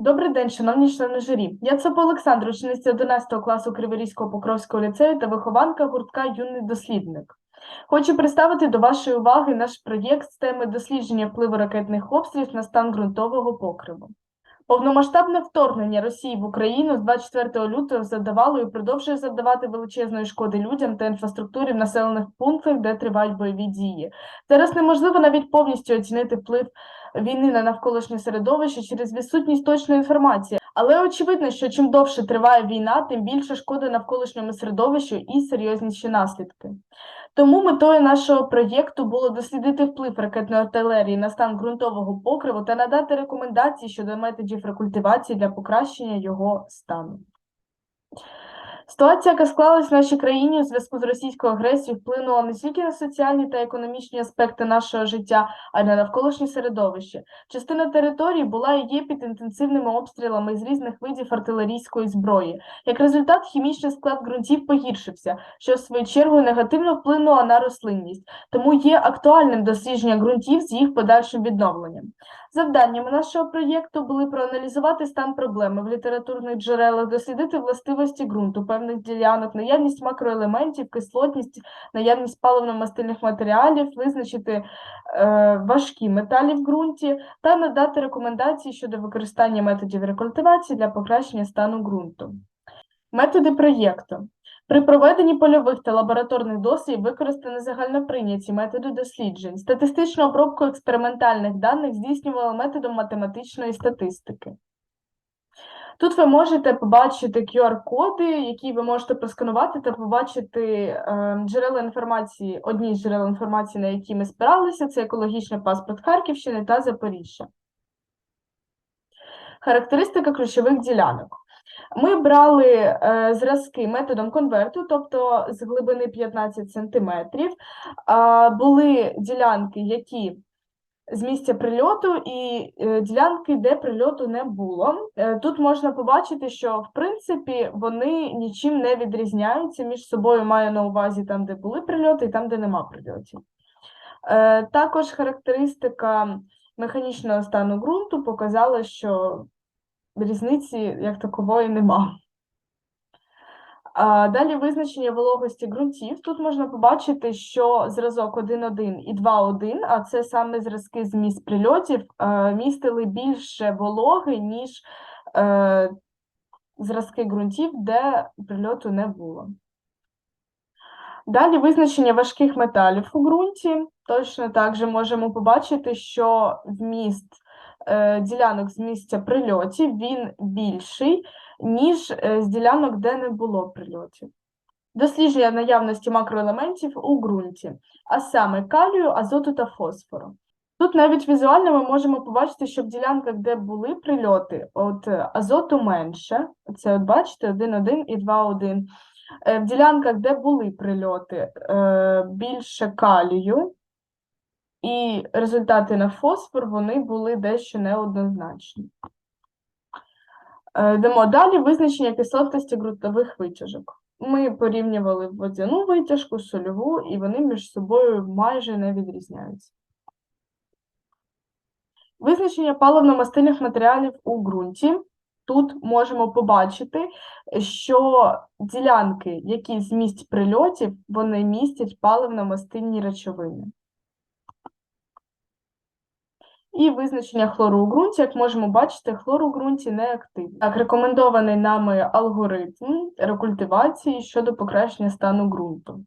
Добрий день, шановні члени журі. Я Цапо Олександр, учениця 11 класу Криворізького Покровського ліцею та вихованка гуртка Юний дослідник. Хочу представити до вашої уваги наш проєкт з теми дослідження впливу ракетних обстрілів на стан ґрунтового покриву. Повномасштабне вторгнення Росії в Україну з 24 лютого завдавало і продовжує завдавати величезної шкоди людям та інфраструктурі в населених пунктах, де тривають бойові дії. Зараз неможливо навіть повністю оцінити вплив війни на навколишнє середовище через відсутність точної інформації. Але очевидно, що чим довше триває війна, тим більше шкоди навколишньому середовищу і серйозніші наслідки. Тому метою нашого проєкту було дослідити вплив ракетної артилерії на стан ґрунтового покриву та надати рекомендації щодо методів рекультивації для покращення його стану. Ситуація, яка склалась в нашій країні у зв'язку з російською агресією, вплинула не тільки на соціальні та економічні аспекти нашого життя, а й на навколишнє середовище. Частина території була і є під інтенсивними обстрілами з різних видів артилерійської зброї. Як результат, хімічний склад ґрунтів погіршився, що в свою чергу негативно вплинуло на рослинність, тому є актуальним дослідження ґрунтів з їх подальшим відновленням. Завданнями нашого проєкту були проаналізувати стан проблеми в літературних джерелах, дослідити властивості ґрунту, певних ділянок, наявність макроелементів, кислотність, наявність паливно-мастильних матеріалів, визначити е, важкі металі в ґрунті та надати рекомендації щодо використання методів рекультивації для покращення стану ґрунту. Методи проєкту. При проведенні польових та лабораторних дослідів використані загальноприйняті методи досліджень. Статистичну обробку експериментальних даних здійснювали методом математичної статистики. Тут ви можете побачити QR-коди, які ви можете просканувати та побачити е, джерела інформації, одні з джерел інформації, на які ми спиралися, це екологічний паспорт Харківщини та Запоріжжя. Характеристика ключових ділянок. Ми брали е, зразки методом конверту, тобто з глибини 15 см. Були ділянки, які з місця прильоту, і е, ділянки, де прильоту не було. Е, тут можна побачити, що в принципі вони нічим не відрізняються між собою, маю на увазі там, де були прильоти, і там, де нема прильотів. Е, також характеристика механічного стану ґрунту показала, що різниці як такової нема. Далі визначення вологості ґрунтів. Тут можна побачити, що зразок 1.1 і 2.1, а це саме зразки з місць прильотів, е, містили більше вологи, ніж е, зразки ґрунтів, де прильоту не було. Далі визначення важких металів у ґрунті. Точно так же можемо побачити, що вміст ділянок з місця прильотів він більший, ніж е, з ділянок, де не було прильотів. Дослідження наявності макроелементів у ґрунті, а саме калію, азоту та фосфору. Тут навіть візуально ми можемо побачити, що в ділянках, де були прильоти, от е, азоту менше, це от бачите, 1,1 і 2,1. Е, В ділянках, де були прильоти, е, більше калію, і результати на фосфор вони були дещо неоднозначні. Е, Йдемо далі визначення кислотності ґрунтових витяжок. Ми порівнювали водяну витяжку, сольову, і вони між собою майже не відрізняються. Визначення паливно-мастильних матеріалів у ґрунті. Тут можемо побачити, що ділянки, які з місць прильотів, вони містять паливно-мастильні речовини. І визначення хлору у ґрунті, як можемо бачити, хлор у ґрунті не активний. Так, рекомендований нами алгоритм рекультивації щодо покращення стану ґрунту.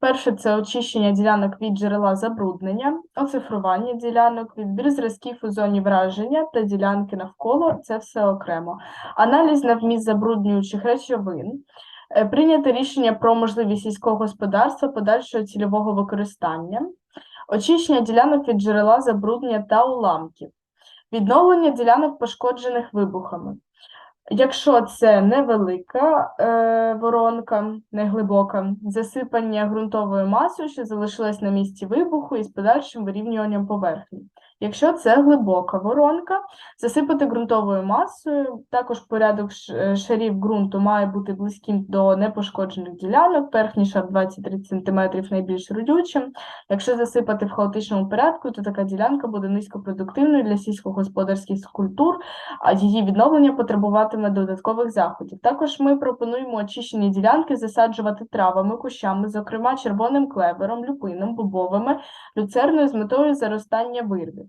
Перше це очищення ділянок від джерела забруднення, оцифрування ділянок, відбір зразків у зоні враження та ділянки навколо це все окремо. Аналіз на вміст забруднюючих речовин. Е, Прийняти рішення про можливість сільського господарства подальшого цільового використання, очищення ділянок від джерела забруднення та уламків, відновлення ділянок, пошкоджених вибухами. Якщо це невелика е, воронка, неглибока, засипання ґрунтовою масою, що залишилась на місці вибуху із подальшим вирівнюванням поверхні. Якщо це глибока воронка, засипати ґрунтовою масою. Також порядок е, шарів ґрунту має бути близьким до непошкоджених ділянок, верхній шар 20-30 см найбільш родючим. Якщо засипати в хаотичному порядку, то така ділянка буде низькопродуктивною для сільськогосподарських культур, а її відновлення потребуватиме додаткових заходів. Також ми пропонуємо очищені ділянки засаджувати травами, кущами, зокрема червоним клевером, люпином, бобовими, люцерною з метою заростання вирви.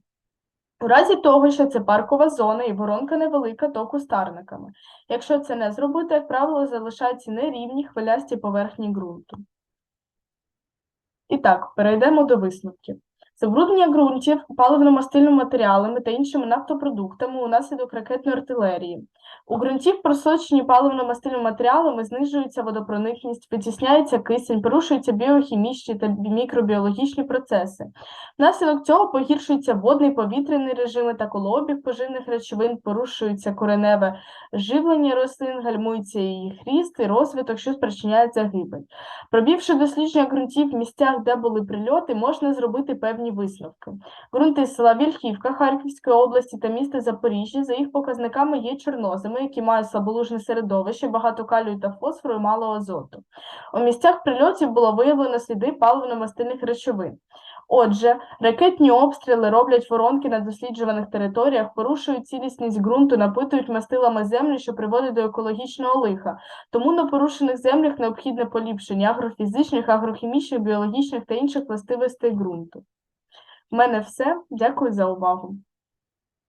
У разі того, що це паркова зона і воронка невелика, то кустарниками. Якщо це не зробити, як правило, залишаються нерівні хвилясті поверхні ґрунту. І так, перейдемо до висновків. Забруднення ґрунтів паливно-мастильними матеріалами та іншими нафтопродуктами унаслідок ракетної артилерії. У ґрунтів, просочені паливно-мастильними матеріалами, знижується водопроникність, витісняється кисень, порушуються біохімічні та мікробіологічні процеси. Внаслідок цього погіршується водний повітряний режими та колообіг поживних речовин, порушується кореневе живлення рослин, гальмується її хріст і розвиток, що спричиняє загибель. Пробівши дослідження ґрунтів в місцях, де були прильоти, можна зробити певні висновки. Ґрунти села Вільхівка Харківської області та міста Запоріжжя за їх показниками є чорноземи, які мають слаболужне середовище, багато калію та фосфору і мало азоту. У місцях прильотів було виявлено сліди паливно-мастильних речовин. Отже, ракетні обстріли роблять воронки на досліджуваних територіях, порушують цілісність ґрунту, напитують мастилами землю, що приводить до екологічного лиха. Тому на порушених землях необхідне поліпшення агрофізичних, агрохімічних, біологічних та інших властивостей ґрунту. Мене все. Дякую за увагу.